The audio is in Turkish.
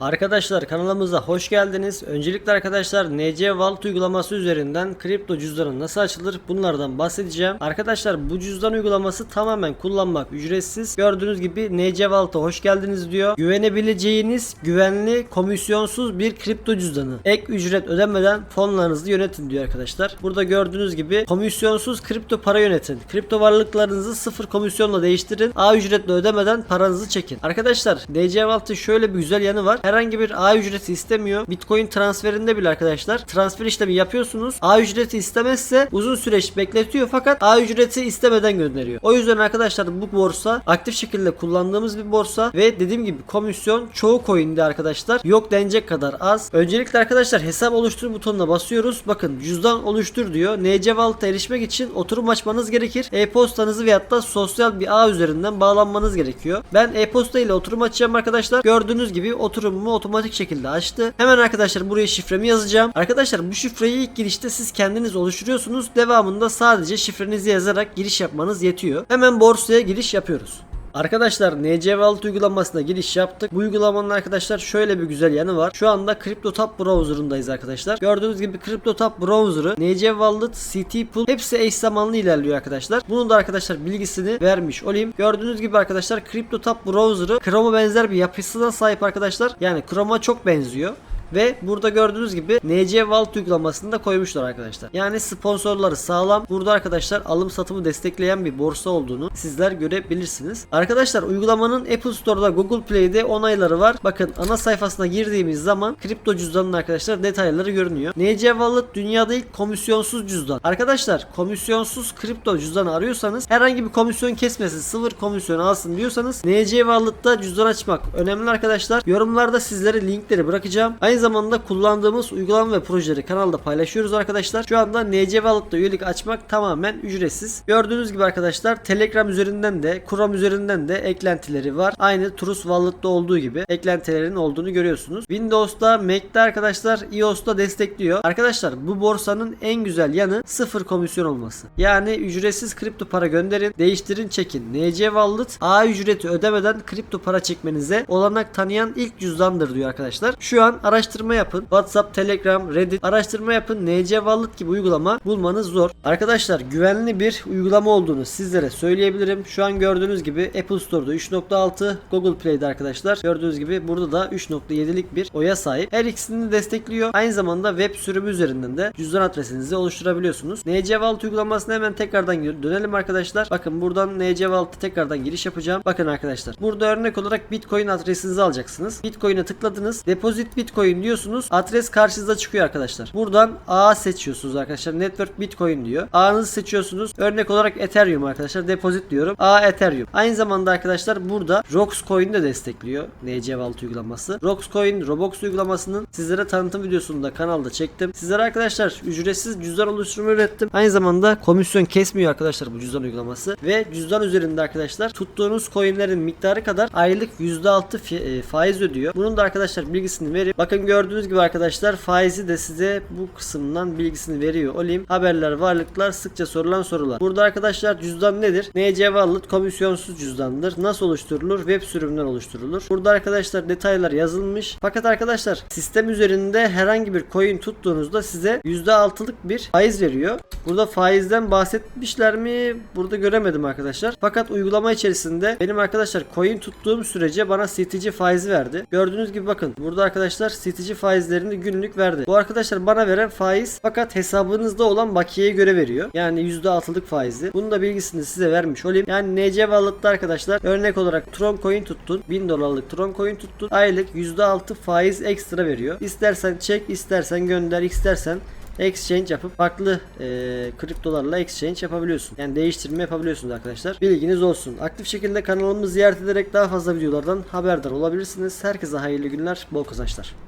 Arkadaşlar kanalımıza hoş geldiniz. Öncelikle arkadaşlar NC Vault uygulaması üzerinden kripto cüzdanı nasıl açılır bunlardan bahsedeceğim. Arkadaşlar bu cüzdan uygulaması tamamen kullanmak ücretsiz. Gördüğünüz gibi NC Vault'a hoş geldiniz diyor. Güvenebileceğiniz güvenli komisyonsuz bir kripto cüzdanı. Ek ücret ödemeden fonlarınızı yönetin diyor arkadaşlar. Burada gördüğünüz gibi komisyonsuz kripto para yönetin. Kripto varlıklarınızı sıfır komisyonla değiştirin. A ücretle ödemeden paranızı çekin. Arkadaşlar DC Vault'ın şöyle bir güzel yanı var. Herhangi bir A ücreti istemiyor. Bitcoin transferinde bile arkadaşlar transfer işlemi yapıyorsunuz. A ücreti istemezse uzun süreç bekletiyor fakat A ücreti istemeden gönderiyor. O yüzden arkadaşlar bu borsa aktif şekilde kullandığımız bir borsa ve dediğim gibi komisyon çoğu coin'de arkadaşlar yok denecek kadar az. Öncelikle arkadaşlar hesap oluştur butonuna basıyoruz. Bakın cüzdan oluştur diyor. NC Vault'a erişmek için oturum açmanız gerekir. E-postanızı veyahut da sosyal bir ağ üzerinden bağlanmanız gerekiyor. Ben e-posta ile oturum açacağım arkadaşlar. Gördüğünüz gibi oturumumu otomatik şekilde açtı. Hemen arkadaşlar buraya şifremi yazacağım. Arkadaşlar bu şifreyi ilk girişte siz kendiniz oluşturuyorsunuz. Devamında sadece şifrenizi yazarak giriş yapmanız yetiyor. Hemen borsaya giriş yapıyoruz. Arkadaşlar NC Vault uygulamasına giriş yaptık. Bu uygulamanın arkadaşlar şöyle bir güzel yanı var. Şu anda CryptoTab browser'ındayız arkadaşlar. Gördüğünüz gibi CryptoTab browser'ı, NC Wallet, CT hepsi eş zamanlı ilerliyor arkadaşlar. Bunun da arkadaşlar bilgisini vermiş olayım. Gördüğünüz gibi arkadaşlar CryptoTab browser'ı Chrome'a benzer bir yapısına sahip arkadaşlar. Yani Chrome'a çok benziyor. Ve burada gördüğünüz gibi NC Vault uygulamasını da koymuşlar arkadaşlar. Yani sponsorları sağlam. Burada arkadaşlar alım satımı destekleyen bir borsa olduğunu sizler görebilirsiniz. Arkadaşlar uygulamanın Apple Store'da Google Play'de onayları var. Bakın ana sayfasına girdiğimiz zaman kripto cüzdanın arkadaşlar detayları görünüyor. NC Wallet dünyada ilk komisyonsuz cüzdan. Arkadaşlar komisyonsuz kripto cüzdanı arıyorsanız herhangi bir komisyon kesmesin sıfır komisyon alsın diyorsanız NC Wallet'ta cüzdan açmak önemli arkadaşlar. Yorumlarda sizlere linkleri bırakacağım. Aynı zamanda kullandığımız uygulama ve projeleri kanalda paylaşıyoruz arkadaşlar. Şu anda NC Wallet'ta üyelik açmak tamamen ücretsiz. Gördüğünüz gibi arkadaşlar Telegram üzerinden de Chrome üzerinden de eklentileri var. Aynı Trust Wallet'ta olduğu gibi eklentilerin olduğunu görüyorsunuz. Windows'ta, Mac'te arkadaşlar iOS'ta destekliyor. Arkadaşlar bu borsanın en güzel yanı sıfır komisyon olması. Yani ücretsiz kripto para gönderin, değiştirin, çekin. NC Wallet A ücreti ödemeden kripto para çekmenize olanak tanıyan ilk cüzdandır diyor arkadaşlar. Şu an araştırma yapın. WhatsApp, Telegram, Reddit araştırma yapın. NC Wallet gibi uygulama bulmanız zor. Arkadaşlar güvenli bir uygulama olduğunu sizlere söyleyebilirim. Şu an gördüğünüz gibi Apple Store'da 3.6, Google Play'de arkadaşlar. Gördüğünüz gibi burada da 3.7'lik bir oya sahip. Her ikisini de destekliyor. Aynı zamanda web sürümü üzerinden de cüzdan adresinizi oluşturabiliyorsunuz. NC Vault uygulamasına hemen tekrardan dönelim arkadaşlar. Bakın buradan NC Vault'a tekrardan giriş yapacağım. Bakın arkadaşlar. Burada örnek olarak Bitcoin adresinizi alacaksınız. Bitcoin'e tıkladınız. Deposit Bitcoin diyorsunuz. Adres karşınıza çıkıyor arkadaşlar. Buradan A seçiyorsunuz arkadaşlar. Network Bitcoin diyor. A'nızı seçiyorsunuz. Örnek olarak Ethereum arkadaşlar. Deposit diyorum. A Ethereum. Aynı zamanda arkadaşlar burada Rox Coin de destekliyor. NC Vault uygulaması. Rox Coin Roblox uygulamasının sizlere tanıtım videosunu da kanalda çektim. Sizlere arkadaşlar ücretsiz cüzdan oluşturumu ürettim. Aynı zamanda komisyon kesmiyor arkadaşlar bu cüzdan uygulaması. Ve cüzdan üzerinde arkadaşlar tuttuğunuz coinlerin miktarı kadar aylık %6 fi- e, faiz ödüyor. Bunun da arkadaşlar bilgisini vereyim. Bakın gördüğünüz gibi arkadaşlar faizi de size bu kısımdan bilgisini veriyor. Olayım. Haberler, varlıklar, sıkça sorulan sorular. Burada arkadaşlar cüzdan nedir? NC Wallet komisyonsuz cüzdandır. Nasıl oluşturulur? Web sürümünden oluşturulur. Burada arkadaşlar detaylar yazılmış. Fakat arkadaşlar sistem üzerinde herhangi bir coin tuttuğunuzda size %6'lık bir faiz veriyor. Burada faizden bahsetmişler mi? Burada göremedim arkadaşlar. Fakat uygulama içerisinde benim arkadaşlar coin tuttuğum sürece bana CTC faizi verdi. Gördüğünüz gibi bakın burada arkadaşlar CTC faizlerini günlük verdi. Bu arkadaşlar bana veren faiz fakat hesabınızda olan bakiyeye göre veriyor. Yani %6'lık faizli. Bunun da bilgisini size vermiş olayım. Yani NC Wallet'ta arkadaşlar örnek olarak Tron coin tuttun. 1000 dolarlık Tron coin tuttun. Aylık %6 faiz ekstra veriyor. İstersen çek, istersen gönder, istersen exchange yapıp farklı e, kriptolarla exchange yapabiliyorsun. Yani değiştirme yapabiliyorsunuz arkadaşlar. Bilginiz olsun. Aktif şekilde kanalımızı ziyaret ederek daha fazla videolardan haberdar olabilirsiniz. Herkese hayırlı günler, bol kazançlar.